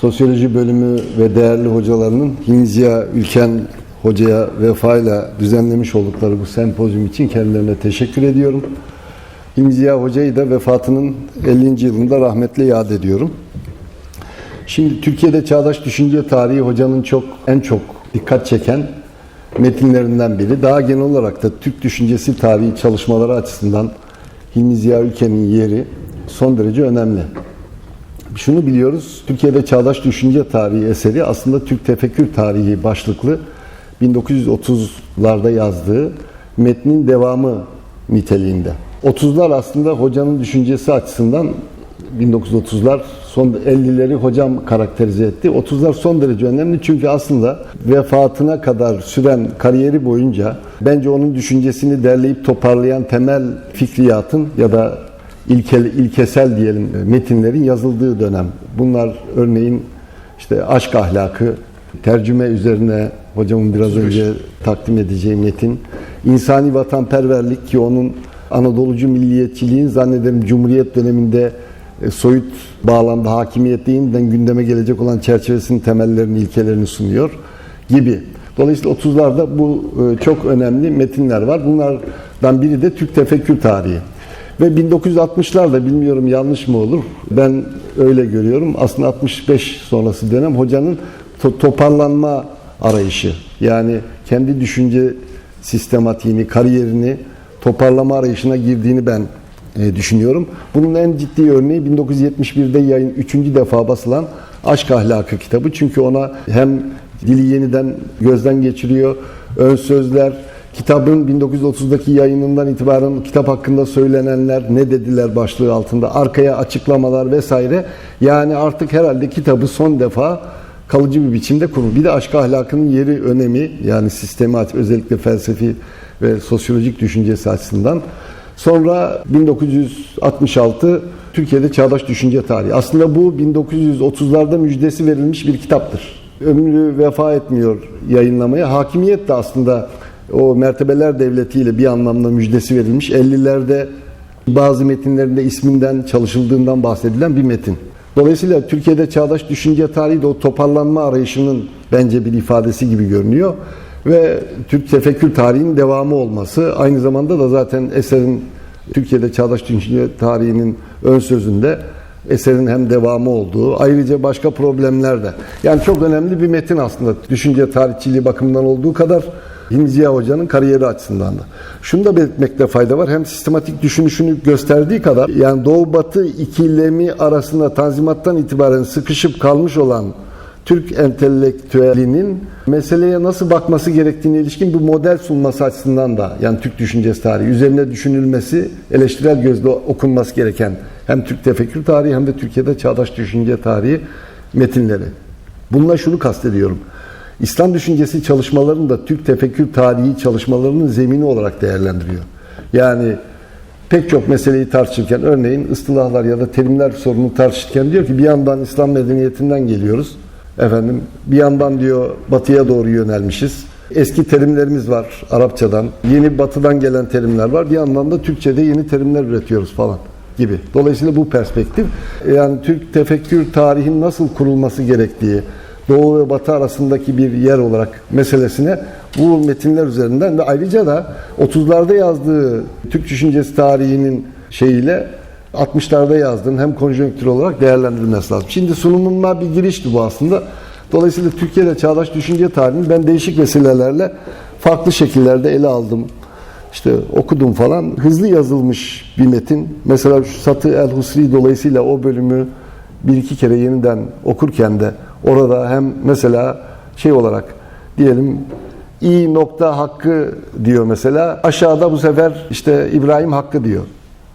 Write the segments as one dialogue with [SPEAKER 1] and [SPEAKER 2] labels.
[SPEAKER 1] Sosyoloji bölümü ve değerli hocalarının Hinziya Ülken Hoca'ya vefayla düzenlemiş oldukları bu sempozyum için kendilerine teşekkür ediyorum. Hinziya Hoca'yı da vefatının 50. yılında rahmetle yad ediyorum. Şimdi Türkiye'de çağdaş düşünce tarihi hocanın çok en çok dikkat çeken metinlerinden biri. Daha genel olarak da Türk düşüncesi tarihi çalışmaları açısından Hilmi Ziya Ülken'in yeri son derece önemli. Şunu biliyoruz, Türkiye'de çağdaş düşünce tarihi eseri aslında Türk tefekkür tarihi başlıklı 1930'larda yazdığı metnin devamı niteliğinde. 30'lar aslında hocanın düşüncesi açısından 1930'lar son 50'leri hocam karakterize etti. 30'lar son derece önemli çünkü aslında vefatına kadar süren kariyeri boyunca bence onun düşüncesini derleyip toparlayan temel fikriyatın ya da ilkel, ilkesel diyelim metinlerin yazıldığı dönem. Bunlar örneğin işte aşk ahlakı, tercüme üzerine hocamın biraz önce takdim edeceği metin, insani vatanperverlik ki onun Anadolucu milliyetçiliğin zannederim Cumhuriyet döneminde e, soyut bağlamda hakimiyette yeniden gündeme gelecek olan çerçevesinin temellerini, ilkelerini sunuyor gibi. Dolayısıyla 30'larda bu e, çok önemli metinler var. Bunlardan biri de Türk tefekkür tarihi. Ve 1960'larda bilmiyorum yanlış mı olur. Ben öyle görüyorum. Aslında 65 sonrası dönem hocanın to- toparlanma arayışı. Yani kendi düşünce sistematiğini, kariyerini toparlama arayışına girdiğini ben e, düşünüyorum. Bunun en ciddi örneği 1971'de yayın 3. defa basılan Aşk Ahlakı kitabı. Çünkü ona hem dili yeniden gözden geçiriyor, ön sözler, kitabın 1930'daki yayınından itibaren kitap hakkında söylenenler ne dediler başlığı altında, arkaya açıklamalar vesaire. Yani artık herhalde kitabı son defa kalıcı bir biçimde kurulur. Bir de aşk ahlakının yeri, önemi yani sistemi özellikle felsefi ve sosyolojik düşüncesi açısından. Sonra 1966 Türkiye'de Çağdaş Düşünce Tarihi. Aslında bu 1930'larda müjdesi verilmiş bir kitaptır. Ömrü vefa etmiyor yayınlamaya. Hakimiyet de aslında o mertebeler devletiyle bir anlamda müjdesi verilmiş. 50'lerde bazı metinlerinde isminden çalışıldığından bahsedilen bir metin. Dolayısıyla Türkiye'de çağdaş düşünce tarihi de o toparlanma arayışının bence bir ifadesi gibi görünüyor. Ve Türk tefekkür tarihinin devamı olması aynı zamanda da zaten eserin Türkiye'de çağdaş düşünce tarihinin ön sözünde eserin hem devamı olduğu, ayrıca başka problemler de. Yani çok önemli bir metin aslında düşünce tarihçiliği bakımından olduğu kadar Hilmi Ziya Hoca'nın kariyeri açısından da. Şunu da belirtmekte fayda var. Hem sistematik düşünüşünü gösterdiği kadar yani Doğu Batı ikilemi arasında Tanzimat'tan itibaren sıkışıp kalmış olan Türk entelektüelinin meseleye nasıl bakması gerektiğine ilişkin bir model sunması açısından da yani Türk düşüncesi tarihi üzerine düşünülmesi, eleştirel gözle okunması gereken hem Türk tefekkür tarihi hem de Türkiye'de çağdaş düşünce tarihi metinleri. Bununla şunu kastediyorum. İslam düşüncesi çalışmalarını da Türk tefekkür tarihi çalışmalarının zemini olarak değerlendiriyor. Yani pek çok meseleyi tartışırken örneğin ıstılahlar ya da terimler sorunu tartışırken diyor ki bir yandan İslam medeniyetinden geliyoruz. Efendim bir yandan diyor batıya doğru yönelmişiz. Eski terimlerimiz var Arapçadan. Yeni batıdan gelen terimler var. Bir yandan da Türkçe'de yeni terimler üretiyoruz falan gibi. Dolayısıyla bu perspektif yani Türk tefekkür tarihin nasıl kurulması gerektiği, Doğu ve Batı arasındaki bir yer olarak meselesine bu metinler üzerinden de ayrıca da 30'larda yazdığı Türk düşüncesi tarihinin şeyiyle 60'larda yazdığın hem konjonktür olarak değerlendirilmesi lazım. Şimdi sunumuma bir girişti bu aslında. Dolayısıyla Türkiye'de çağdaş düşünce tarihini ben değişik vesilelerle farklı şekillerde ele aldım. İşte okudum falan. Hızlı yazılmış bir metin. Mesela şu Satı El Husri dolayısıyla o bölümü bir iki kere yeniden okurken de orada hem mesela şey olarak diyelim i nokta hakkı diyor mesela. Aşağıda bu sefer işte İbrahim hakkı diyor.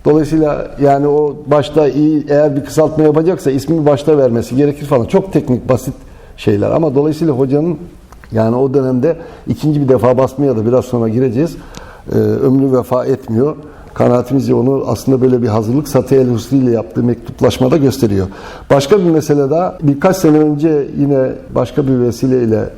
[SPEAKER 1] Dolayısıyla yani o başta iyi eğer bir kısaltma yapacaksa ismini başta vermesi gerekir falan. Çok teknik basit şeyler ama dolayısıyla hocanın yani o dönemde ikinci bir defa basmaya da biraz sonra gireceğiz. Ee, ömrü vefa etmiyor. Kanaatimizce onu aslında böyle bir hazırlık Satı El Husri ile yaptığı mektuplaşmada gösteriyor. Başka bir mesele daha birkaç sene önce yine başka bir vesileyle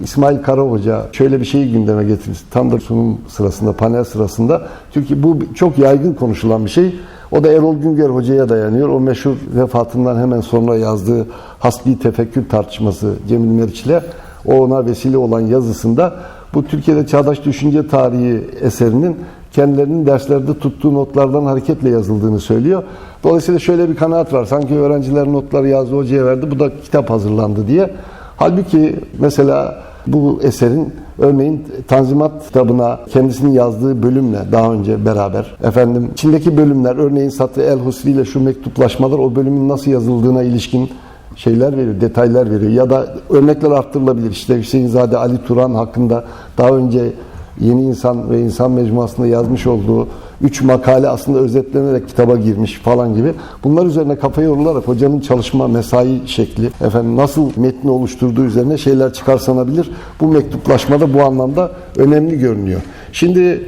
[SPEAKER 1] İsmail Kara Hoca şöyle bir şeyi gündeme getirmiş. Tam da sunum sırasında, panel sırasında. Çünkü bu çok yaygın konuşulan bir şey. O da Erol Güngör Hoca'ya dayanıyor. O meşhur vefatından hemen sonra yazdığı hasbi tefekkür tartışması Cemil Meriç'le o ona vesile olan yazısında bu Türkiye'de çağdaş düşünce tarihi eserinin kendilerinin derslerde tuttuğu notlardan hareketle yazıldığını söylüyor. Dolayısıyla şöyle bir kanaat var. Sanki öğrenciler notları yazdı hocaya verdi. Bu da kitap hazırlandı diye. Halbuki mesela bu eserin örneğin Tanzimat kitabına kendisinin yazdığı bölümle daha önce beraber efendim içindeki bölümler örneğin Satı El Husri ile şu mektuplaşmalar o bölümün nasıl yazıldığına ilişkin şeyler veriyor, detaylar veriyor. Ya da örnekler arttırılabilir. İşte Hüseyinzade Ali Turan hakkında daha önce Yeni İnsan ve İnsan Mecmuası'nda yazmış olduğu üç makale aslında özetlenerek kitaba girmiş falan gibi. Bunlar üzerine kafa yorularak hocanın çalışma mesai şekli, efendim nasıl metni oluşturduğu üzerine şeyler çıkarsanabilir. Bu mektuplaşmada bu anlamda önemli görünüyor. Şimdi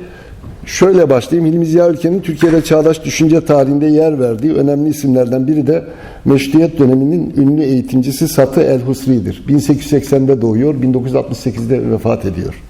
[SPEAKER 1] Şöyle başlayayım. Hilmi Ziya Ülken'in Türkiye'de çağdaş düşünce tarihinde yer verdiği önemli isimlerden biri de Meşrutiyet döneminin ünlü eğitimcisi Satı El Husri'dir. 1880'de doğuyor, 1968'de vefat ediyor.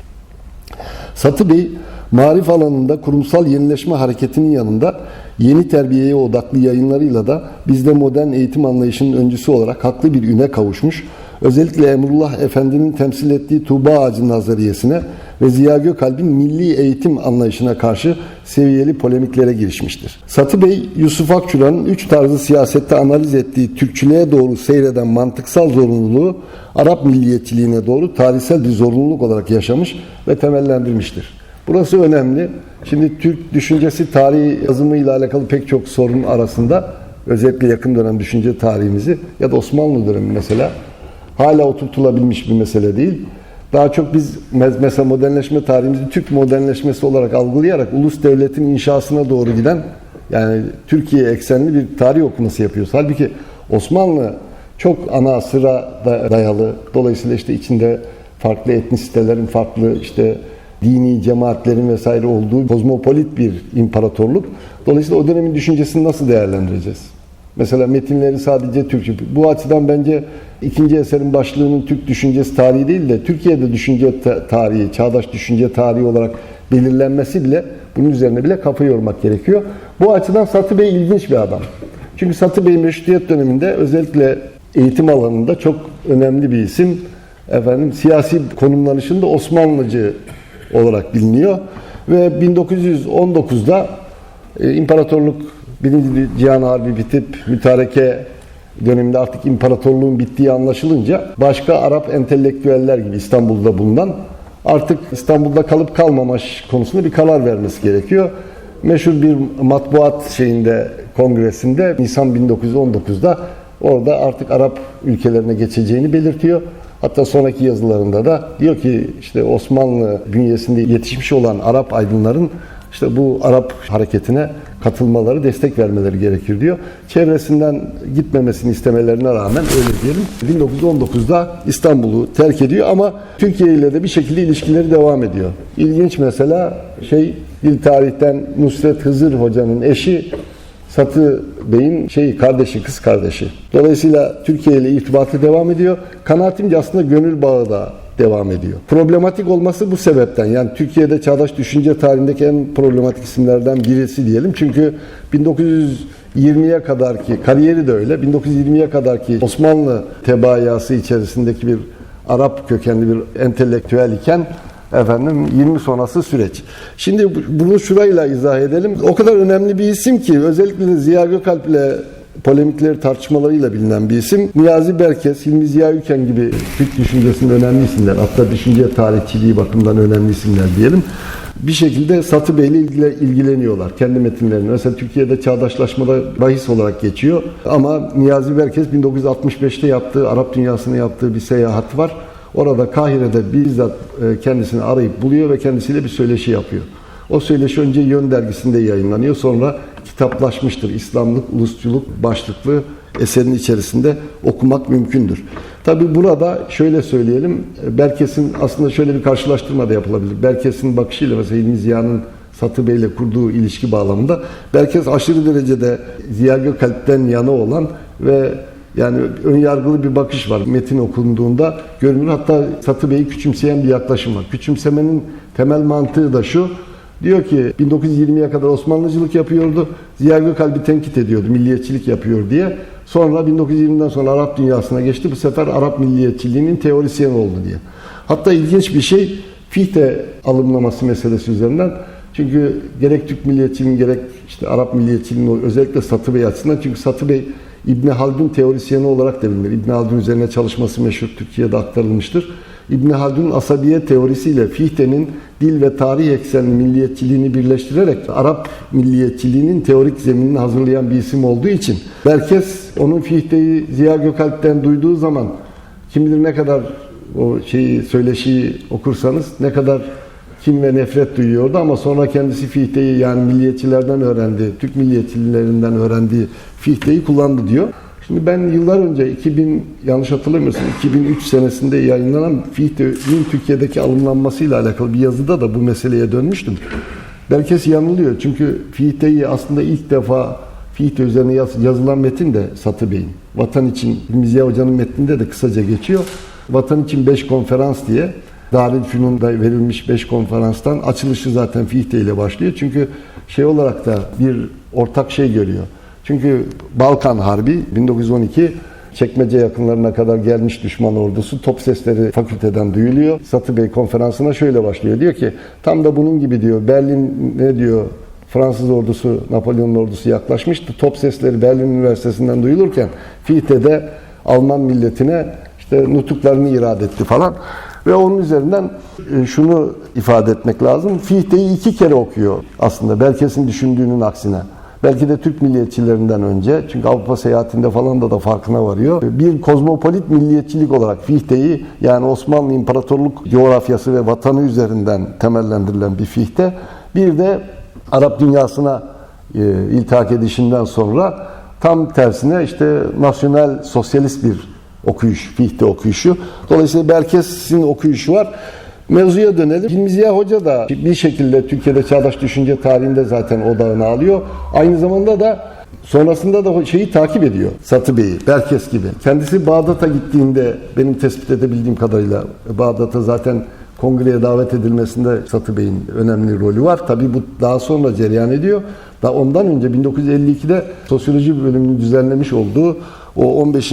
[SPEAKER 1] Satı Bey, marif alanında kurumsal yenileşme hareketinin yanında yeni terbiyeye odaklı yayınlarıyla da bizde modern eğitim anlayışının öncüsü olarak haklı bir üne kavuşmuş. Özellikle Emrullah Efendi'nin temsil ettiği Tuğba Ağacı nazariyesine ve Ziya Gökalp'in milli eğitim anlayışına karşı seviyeli polemiklere girişmiştir. Satı Bey, Yusuf Akçura'nın üç tarzı siyasette analiz ettiği Türkçülüğe doğru seyreden mantıksal zorunluluğu Arap milliyetçiliğine doğru tarihsel bir zorunluluk olarak yaşamış ve temellendirmiştir. Burası önemli. Şimdi Türk düşüncesi tarihi yazımıyla alakalı pek çok sorun arasında özellikle yakın dönem düşünce tarihimizi ya da Osmanlı dönemi mesela hala oturtulabilmiş bir mesele değil. Daha çok biz mesela modernleşme tarihimizi Türk modernleşmesi olarak algılayarak ulus devletin inşasına doğru giden yani Türkiye eksenli bir tarih okuması yapıyoruz. Halbuki Osmanlı çok ana sıra dayalı. Dolayısıyla işte içinde farklı etnisitelerin, farklı işte dini cemaatlerin vesaire olduğu kozmopolit bir imparatorluk. Dolayısıyla o dönemin düşüncesini nasıl değerlendireceğiz? Mesela metinleri sadece Türkçe. Bu açıdan bence ikinci eserin başlığının Türk düşüncesi tarihi değil de Türkiye'de düşünce tarihi, çağdaş düşünce tarihi olarak belirlenmesi bile bunun üzerine bile kafa yormak gerekiyor. Bu açıdan Satı Bey ilginç bir adam. Çünkü Satı Bey Meşrutiyet döneminde özellikle eğitim alanında çok önemli bir isim. Efendim siyasi konumlanışında Osmanlıcı olarak biliniyor ve 1919'da e, imparatorluk Birinci Cihan Harbi bitip mütareke döneminde artık imparatorluğun bittiği anlaşılınca başka Arap entelektüeller gibi İstanbul'da bulunan artık İstanbul'da kalıp kalmama konusunda bir karar vermesi gerekiyor. Meşhur bir matbuat şeyinde kongresinde Nisan 1919'da orada artık Arap ülkelerine geçeceğini belirtiyor. Hatta sonraki yazılarında da diyor ki işte Osmanlı bünyesinde yetişmiş olan Arap aydınların işte bu Arap hareketine katılmaları, destek vermeleri gerekir diyor. Çevresinden gitmemesini istemelerine rağmen öyle diyelim. 1919'da İstanbul'u terk ediyor ama Türkiye ile de bir şekilde ilişkileri devam ediyor. İlginç mesela şey dil tarihten Nusret Hızır hocanın eşi Satı Bey'in şeyi kardeşi, kız kardeşi. Dolayısıyla Türkiye ile irtibatı devam ediyor. Kanaatimce aslında gönül bağı da devam ediyor. Problematik olması bu sebepten. Yani Türkiye'de çağdaş düşünce tarihindeki en problematik isimlerden birisi diyelim. Çünkü 1920'ye kadar ki kariyeri de öyle. 1920'ye kadar ki Osmanlı tebaası içerisindeki bir Arap kökenli bir entelektüel iken efendim 20 sonrası süreç. Şimdi bunu şurayla izah edelim. O kadar önemli bir isim ki özellikle Ziya Gökalp ile polemikleri tartışmalarıyla bilinen bir isim. Niyazi Berkes, Hilmi Ziya Ülken gibi Türk düşüncesinin önemli isimler, hatta düşünce tarihçiliği bakımından önemli isimler diyelim. Bir şekilde Satı Bey ile ilgileniyorlar kendi metinlerini. Mesela Türkiye'de çağdaşlaşmada bahis olarak geçiyor. Ama Niyazi Berkes 1965'te yaptığı, Arap dünyasına yaptığı bir seyahat var. Orada Kahire'de bizzat e, kendisini arayıp buluyor ve kendisiyle bir söyleşi yapıyor. O söyleşi önce Yön dergisinde yayınlanıyor. Sonra kitaplaşmıştır. İslamlık, ulusçuluk başlıklı eserin içerisinde okumak mümkündür. Tabi burada şöyle söyleyelim, Berkes'in aslında şöyle bir karşılaştırma da yapılabilir. Berkes'in bakışıyla mesela İlmi Ziya'nın Satı Bey ile kurduğu ilişki bağlamında Berkes aşırı derecede Ziya Gökalp'ten yana olan ve Yani ön yargılı bir bakış var metin okunduğunda görünür. Hatta Satı Bey'i küçümseyen bir yaklaşım var. Küçümsemenin temel mantığı da şu. Diyor ki 1920'ye kadar Osmanlıcılık yapıyordu. Ziya Gökalp'i tenkit ediyordu. Milliyetçilik yapıyor diye. Sonra 1920'den sonra Arap dünyasına geçti. Bu sefer Arap milliyetçiliğinin teorisyeni oldu diye. Hatta ilginç bir şey Fichte alımlaması meselesi üzerinden. Çünkü gerek Türk milliyetçiliğinin gerek işte Arap milliyetçiliğinin özellikle Satı Bey açısından çünkü Satı Bey İbni Haldun teorisyeni olarak da bilinir. İbni Haldun üzerine çalışması meşhur Türkiye'de aktarılmıştır. İbni Haldun'un asabiye teorisiyle Fichte'nin dil ve tarih eksenli milliyetçiliğini birleştirerek Arap milliyetçiliğinin teorik zeminini hazırlayan bir isim olduğu için herkes onun Fichte'yi Ziya Gökalp'ten duyduğu zaman kim bilir ne kadar o şeyi söyleşiyi okursanız ne kadar kin ve nefret duyuyordu ama sonra kendisi Fichte'yi yani milliyetçilerden öğrendi, Türk milliyetçilerinden öğrendiği Fichte'yi kullandı diyor. Şimdi ben yıllar önce 2000 yanlış hatırlamıyorsam 2003 senesinde yayınlanan Fichte'nin Türkiye'deki alımlanmasıyla alakalı bir yazıda da bu meseleye dönmüştüm. Herkes yanılıyor çünkü Fichte'yi aslında ilk defa Fichte üzerine yaz- yazılan metin de Satı Bey'in. Vatan için İlmi Ziya Hoca'nın metninde de kısaca geçiyor. Vatan için 5 konferans diye Darülfünun'da verilmiş 5 konferanstan açılışı zaten Fichte ile başlıyor. Çünkü şey olarak da bir ortak şey görüyor. Çünkü Balkan Harbi 1912 Çekmece yakınlarına kadar gelmiş düşman ordusu top sesleri fakülteden duyuluyor. Satı Bey konferansına şöyle başlıyor. Diyor ki tam da bunun gibi diyor Berlin ne diyor Fransız ordusu, Napolyon'un ordusu yaklaşmıştı. Top sesleri Berlin Üniversitesi'nden duyulurken Fichte de Alman milletine işte nutuklarını irade etti falan. Ve onun üzerinden e, şunu ifade etmek lazım. Fichte'yi iki kere okuyor aslında. Berkes'in düşündüğünün aksine. Belki de Türk milliyetçilerinden önce. Çünkü Avrupa seyahatinde falan da da farkına varıyor. Bir kozmopolit milliyetçilik olarak Fichte'yi yani Osmanlı İmparatorluk coğrafyası ve vatanı üzerinden temellendirilen bir Fichte. Bir de Arap dünyasına e, iltihak edişinden sonra tam tersine işte nasyonel sosyalist bir okuyuş, Fichte okuyuşu. Dolayısıyla Berkes'in okuyuşu var. Mevzuya dönelim. Hilmi Ziya Hoca da bir şekilde Türkiye'de çağdaş düşünce tarihinde zaten odağını alıyor. Aynı zamanda da sonrasında da şeyi takip ediyor. Satı Bey'i, Berkes gibi. Kendisi Bağdat'a gittiğinde benim tespit edebildiğim kadarıyla Bağdat'a zaten kongreye davet edilmesinde Satı Bey'in önemli rolü var. Tabii bu daha sonra cereyan ediyor. Daha ondan önce 1952'de sosyoloji bölümünün düzenlemiş olduğu o 15.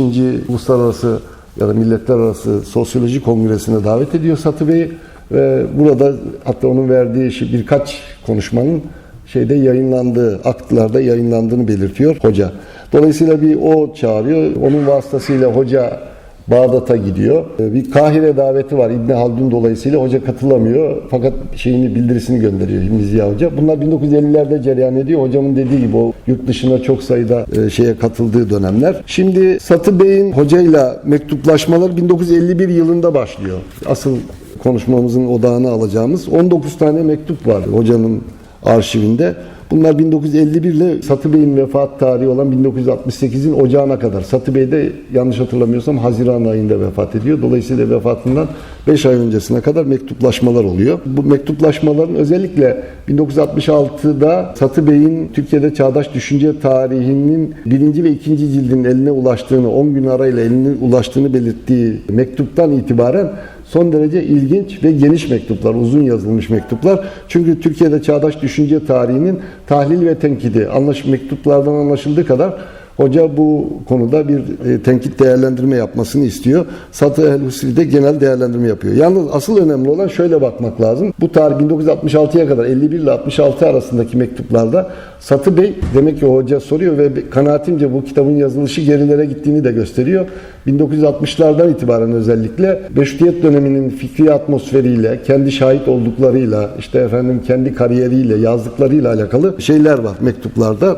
[SPEAKER 1] Uluslararası ya da milletler arası sosyoloji kongresine davet ediyor Satı Bey'i ve burada hatta onun verdiği şey birkaç konuşmanın şeyde yayınlandığı, aktlarda yayınlandığını belirtiyor hoca. Dolayısıyla bir o çağırıyor. Onun vasıtasıyla hoca Bağdat'a gidiyor. Ee, Bir Kahire daveti var İbni Haldun dolayısıyla hoca katılamıyor. Fakat şeyini bildirisini gönderiyor Hilmi Hoca. Bunlar 1950'lerde cereyan ediyor. Hocamın dediği gibi o yurt dışına çok sayıda e, şeye katıldığı dönemler. Şimdi Satı Bey'in hocayla mektuplaşmalar 1951 yılında başlıyor. Asıl konuşmamızın odağını alacağımız 19 tane mektup var hocanın arşivinde. Bunlar 1951 ile Satı Bey'in vefat tarihi olan 1968'in ocağına kadar. Satı Bey de yanlış hatırlamıyorsam Haziran ayında vefat ediyor. Dolayısıyla vefatından 5 ay öncesine kadar mektuplaşmalar oluyor. Bu mektuplaşmaların özellikle 1966'da Satı Bey'in Türkiye'de çağdaş düşünce tarihinin birinci ve ikinci cildinin eline ulaştığını, 10 gün arayla eline ulaştığını belirttiği mektuptan itibaren son derece ilginç ve geniş mektuplar, uzun yazılmış mektuplar. Çünkü Türkiye'de çağdaş düşünce tarihinin tahlil ve tenkidi anlaş mektuplardan anlaşıldığı kadar hoca bu konuda bir e, tenkit değerlendirme yapmasını istiyor. Satı El Husri de genel değerlendirme yapıyor. Yalnız asıl önemli olan şöyle bakmak lazım. Bu tarih 1966'ya kadar 51 ile 66 arasındaki mektuplarda Satı Bey demek ki hoca soruyor ve kanaatimce bu kitabın yazılışı gerilere gittiğini de gösteriyor. 1960'lardan itibaren özellikle Beşutiyet döneminin fikri atmosferiyle, kendi şahit olduklarıyla, işte efendim kendi kariyeriyle, yazdıklarıyla alakalı şeyler var mektuplarda.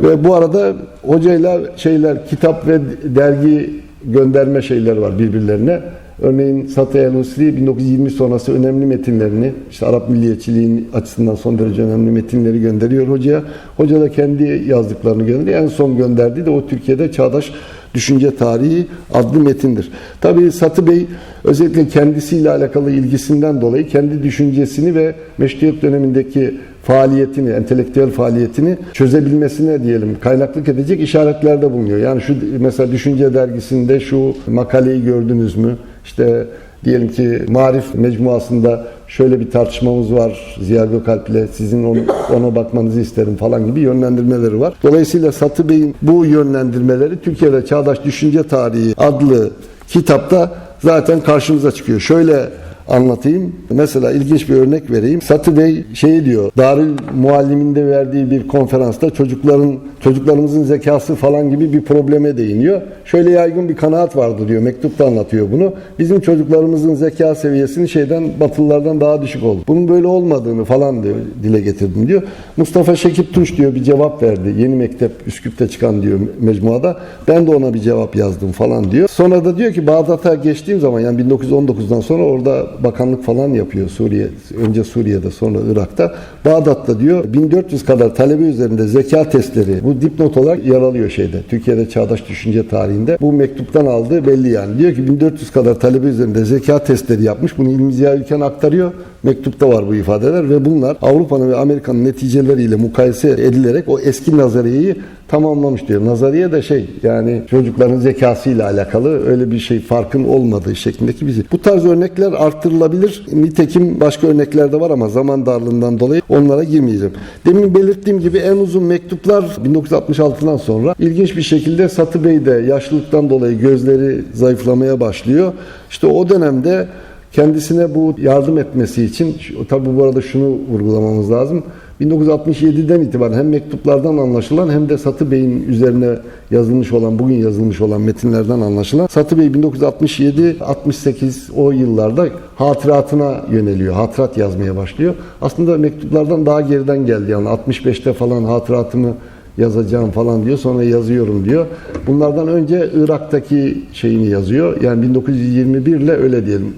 [SPEAKER 1] Ve bu arada hocayla şeyler, kitap ve dergi gönderme şeyler var birbirlerine. Örneğin Satı El Husri 1920 sonrası önemli metinlerini, işte Arap milliyetçiliğin açısından son derece önemli metinleri gönderiyor hocaya. Hoca da kendi yazdıklarını gönderiyor. En son gönderdiği de o Türkiye'de çağdaş düşünce tarihi adlı metindir. Tabii Satı Bey özellikle kendisiyle alakalı ilgisinden dolayı kendi düşüncesini ve meşrutiyet dönemindeki faaliyetini, entelektüel faaliyetini çözebilmesine diyelim kaynaklık edecek işaretlerde bulunuyor. Yani şu mesela Düşünce dergisinde şu makaleyi gördünüz mü? İşte diyelim ki Marif mecmuasında şöyle bir tartışmamız var Ziya Gökalp ile sizin onu, ona bakmanızı isterim falan gibi yönlendirmeleri var. Dolayısıyla Satı Bey'in bu yönlendirmeleri Türkiye'de Çağdaş Düşünce Tarihi adlı kitapta zaten karşımıza çıkıyor. Şöyle anlatayım. Mesela ilginç bir örnek vereyim. Satı Bey şey diyor. Darül Mualliminde verdiği bir konferansta çocukların çocuklarımızın zekası falan gibi bir probleme değiniyor. Şöyle yaygın bir kanaat vardı diyor. Mektupta anlatıyor bunu. Bizim çocuklarımızın zeka seviyesini şeyden batılılardan daha düşük oldu. Bunun böyle olmadığını falan diyor dile getirdim diyor. Mustafa Şekip Tunç diyor bir cevap verdi. Yeni mektep Üsküp'te çıkan diyor mecmuada. Ben de ona bir cevap yazdım falan diyor. Sonra da diyor ki Bağdat'a geçtiğim zaman yani 1919'dan sonra orada bakanlık falan yapıyor Suriye. Önce Suriye'de sonra Irak'ta. Bağdat'ta diyor 1400 kadar talebe üzerinde zeka testleri bu dipnot olarak yer alıyor şeyde. Türkiye'de çağdaş düşünce tarihinde. Bu mektuptan aldığı belli yani. Diyor ki 1400 kadar talebe üzerinde zeka testleri yapmış. Bunu İlmi Ziya Ülken aktarıyor. Mektupta var bu ifadeler ve bunlar Avrupa'nın ve Amerika'nın neticeleriyle mukayese edilerek o eski nazariyeyi tamamlamış diyor. Nazariye de şey yani çocukların zekasıyla alakalı öyle bir şey farkın olmadığı şeklindeki bizi. Bu tarz örnekler arttırılabilir. Nitekim başka örnekler de var ama zaman darlığından dolayı onlara girmeyeceğim. Demin belirttiğim gibi en uzun mektuplar 1966'dan sonra ilginç bir şekilde Satı Bey de yaşlılıktan dolayı gözleri zayıflamaya başlıyor. İşte o dönemde kendisine bu yardım etmesi için tabi bu arada şunu vurgulamamız lazım. 1967'den itibaren hem mektuplardan anlaşılan hem de Satı Bey'in üzerine yazılmış olan, bugün yazılmış olan metinlerden anlaşılan Satı Bey 1967-68 o yıllarda hatıratına yöneliyor. Hatırat yazmaya başlıyor. Aslında mektuplardan daha geriden geldi yani 65'te falan hatıratımı yazacağım falan diyor. Sonra yazıyorum diyor. Bunlardan önce Irak'taki şeyini yazıyor. Yani 1921 ile öyle diyelim.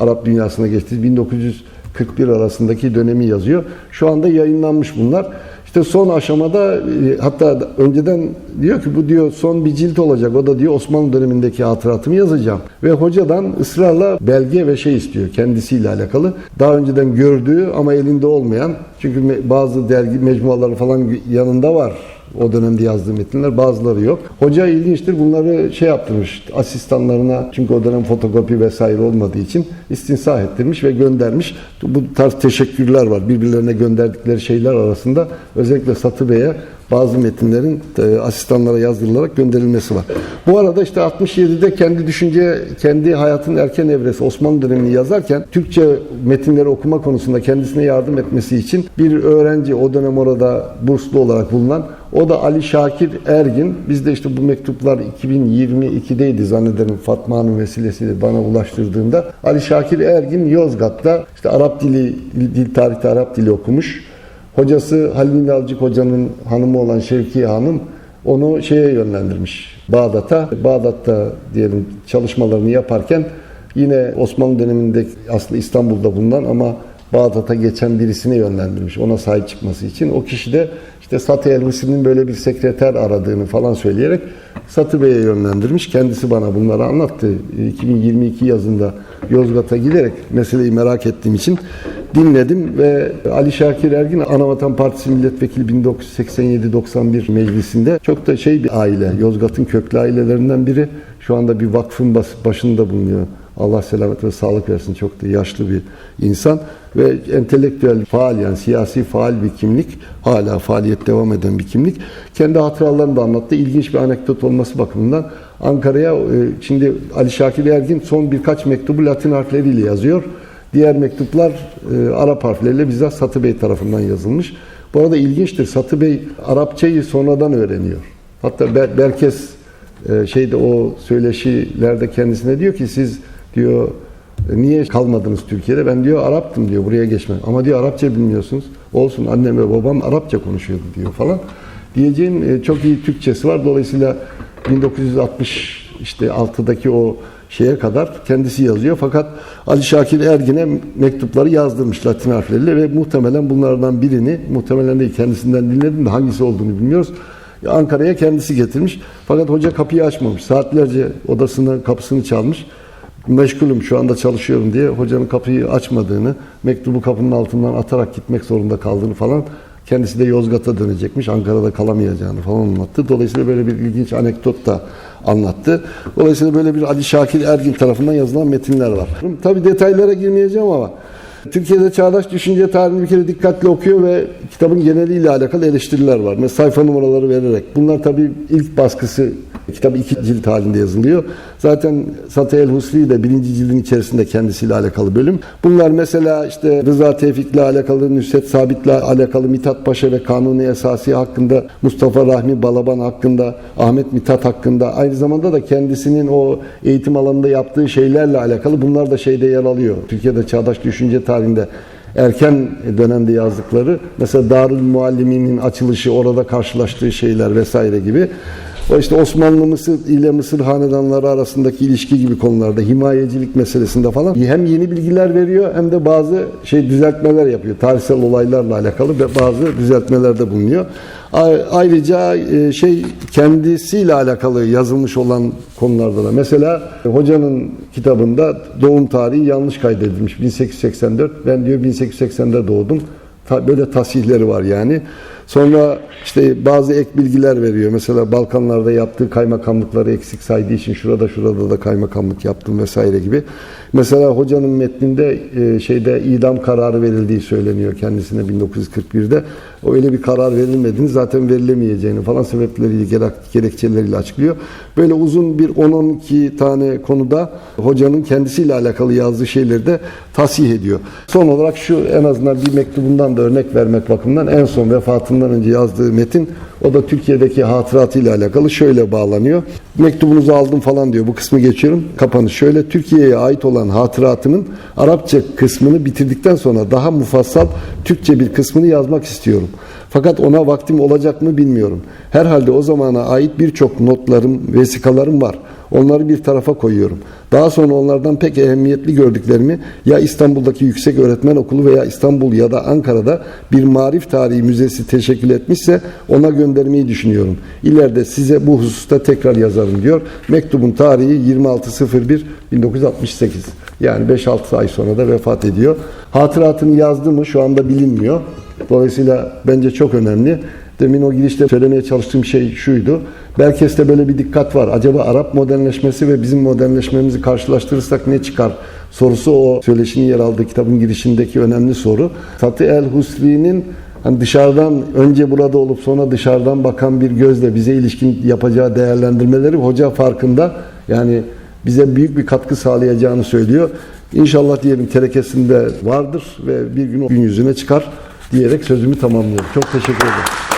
[SPEAKER 1] Arap dünyasına geçti. 1941 arasındaki dönemi yazıyor. Şu anda yayınlanmış bunlar. İşte son aşamada e, hatta önceden diyor ki bu diyor son bir cilt olacak. O da diyor Osmanlı dönemindeki hatıratımı yazacağım. Ve hocadan ısrarla belge ve şey istiyor kendisiyle alakalı. Daha önceden gördüğü ama elinde olmayan çünkü bazı dergi mecmuaları falan yanında var. O dönemde yazdığı metinler bazıları yok. Hoca ilginçtir bunları şey yaptırmış asistanlarına çünkü o dönem fotokopi vesaire olmadığı için istinsah ettirmiş ve göndermiş. Bu tarz teşekkürler var. Birbirlerine gönderdikleri şeyler arasında özellikle Satı Bey'e bazı metinlerin e, asistanlara yazdırılarak gönderilmesi var. Bu arada işte 67'de kendi düşünce, kendi hayatın erken evresi Osmanlı dönemini yazarken Türkçe metinleri okuma konusunda kendisine yardım etmesi için bir öğrenci o dönem orada burslu olarak bulunan o da Ali Şakir Ergin. Biz de işte bu mektuplar 2022'deydi zannederim Fatma Hanım vesilesiyle bana ulaştırdığında. Ali Şakir Ergin Yozgat'ta işte Arap dili, dil tarihte Arap dili okumuş. Hocası Halil Nalcık Hoca'nın hanımı olan Şevkiye Hanım onu şeye yönlendirmiş. Bağdat'a. Bağdat'ta diyelim çalışmalarını yaparken yine Osmanlı döneminde aslında İstanbul'da bulunan ama Bağdat'a geçen birisine yönlendirmiş. Ona sahip çıkması için. O kişi de işte Satı Elbisi'nin böyle bir sekreter aradığını falan söyleyerek Satı Bey'e yönlendirmiş. Kendisi bana bunları anlattı. 2022 yazında Yozgat'a giderek meseleyi merak ettiğim için dinledim ve Ali Şakir Ergin Anavatan Partisi Milletvekili 1987-91 meclisinde çok da şey bir aile. Yozgat'ın köklü ailelerinden biri. Şu anda bir vakfın başında bulunuyor. Allah selamet ve sağlık versin. Çok da yaşlı bir insan ve entelektüel faal yani siyasi faal bir kimlik. Hala faaliyet devam eden bir kimlik. Kendi hatıralarını da anlattı. İlginç bir anekdot olması bakımından Ankara'ya e, şimdi Ali Şakir Ergin son birkaç mektubu Latin harfleriyle yazıyor. Diğer mektuplar e, Arap harfleriyle bizzat Satı Bey tarafından yazılmış. Bu arada ilginçtir. Satı Bey Arapçayı sonradan öğreniyor. Hatta Ber- Berkes e, şeyde o söyleşilerde kendisine diyor ki siz diyor "E, niye kalmadınız Türkiye'de? Ben diyor Araptım diyor buraya geçme. Ama diyor Arapça bilmiyorsunuz. Olsun annem ve babam Arapça konuşuyordu diyor falan. Diyeceğim e, çok iyi Türkçesi var. Dolayısıyla 1960 işte 6'daki o şeye kadar kendisi yazıyor. Fakat Ali Şakir Ergin'e mektupları yazdırmış Latin harfleriyle ve muhtemelen bunlardan birini, muhtemelen değil kendisinden dinledim de hangisi olduğunu bilmiyoruz. Ankara'ya kendisi getirmiş. Fakat hoca kapıyı açmamış. Saatlerce odasını, kapısını çalmış. meşgulüm şu anda çalışıyorum diye hocanın kapıyı açmadığını, mektubu kapının altından atarak gitmek zorunda kaldığını falan kendisi de Yozgat'a dönecekmiş, Ankara'da kalamayacağını falan anlattı. Dolayısıyla böyle bir ilginç anekdot da anlattı. Dolayısıyla böyle bir Ali Şakir Ergin tarafından yazılan metinler var. Tabii detaylara girmeyeceğim ama Türkiye'de çağdaş düşünce tarihini bir kere dikkatli okuyor ve kitabın geneliyle alakalı eleştiriler var. Mesela sayfa numaraları vererek. Bunlar tabii ilk baskısı kitap iki cilt halinde yazılıyor. Zaten Satı El Husri de birinci cildin içerisinde kendisiyle alakalı bölüm. Bunlar mesela işte Rıza Tevfik'le alakalı, Nusret Sabit'le alakalı, Mithat Paşa ve Kanuni Esasi hakkında, Mustafa Rahmi Balaban hakkında, Ahmet Mithat hakkında, aynı zamanda da kendisinin o eğitim alanında yaptığı şeylerle alakalı bunlar da şeyde yer alıyor. Türkiye'de çağdaş düşünce tarihinde erken dönemde yazdıkları mesela Darül Muallimi'nin açılışı orada karşılaştığı şeyler vesaire gibi işte Osmanlı Mısır ile Mısır hanedanları arasındaki ilişki gibi konularda himayecilik meselesinde falan hem yeni bilgiler veriyor hem de bazı şey düzeltmeler yapıyor. Tarihsel olaylarla alakalı ve bazı düzeltmelerde bulunuyor. Ayrıca e, şey kendisiyle alakalı yazılmış olan konularda da mesela hocanın kitabında doğum tarihi yanlış kaydedilmiş 1884 ben diyor 1880'de doğdum böyle tasihleri var yani. Sonra işte bazı ek bilgiler veriyor. Mesela Balkanlarda yaptığı kaymakamlıkları eksik saydığı için şurada şurada da kaymakamlık yaptım vesaire gibi. Mesela hocanın metninde e, şeyde idam kararı verildiği söyleniyor kendisine 1941'de. O öyle bir karar verilmediğini zaten verilemeyeceğini falan sebepleriyle gerek, gerekçeleriyle açıklıyor. Böyle uzun bir 10-12 tane konuda hocanın kendisiyle alakalı yazdığı şeyleri de tasih ediyor. Son olarak şu en azından bir mektubundan da örnek vermek bakımından en son vefatından önce yazdığı metin o da Türkiye'deki hatıratıyla alakalı şöyle bağlanıyor. Mektubunuzu aldım falan diyor. Bu kısmı geçiyorum. Kapanış şöyle. Türkiye'ye ait olan hatıratımın Arapça kısmını bitirdikten sonra daha mufassal Türkçe bir kısmını yazmak istiyorum. Fakat ona vaktim olacak mı bilmiyorum. Herhalde o zamana ait birçok notlarım, vesikalarım var. Onları bir tarafa koyuyorum. Daha sonra onlardan pek ehemmiyetli gördüklerimi ya İstanbul'daki Yüksek Öğretmen Okulu veya İstanbul ya da Ankara'da bir marif tarihi müzesi teşekkül etmişse ona göndermeyi düşünüyorum. İleride size bu hususta tekrar yazarım diyor. Mektubun tarihi 26.01.1968. Yani 5-6 ay sonra da vefat ediyor. Hatıratını yazdı mı şu anda bilinmiyor. Dolayısıyla bence çok önemli. Demin o girişte söylemeye çalıştığım şey şuydu. Belkes'te böyle bir dikkat var. Acaba Arap modernleşmesi ve bizim modernleşmemizi karşılaştırırsak ne çıkar sorusu o söyleşinin yer aldığı kitabın girişindeki önemli soru. Fatih El Husri'nin hani dışarıdan önce burada olup sonra dışarıdan bakan bir gözle bize ilişkin yapacağı değerlendirmeleri hoca farkında. Yani bize büyük bir katkı sağlayacağını söylüyor. İnşallah diyelim terekesinde vardır ve bir gün o gün yüzüne çıkar diyerek sözümü tamamlıyorum. Çok teşekkür ederim.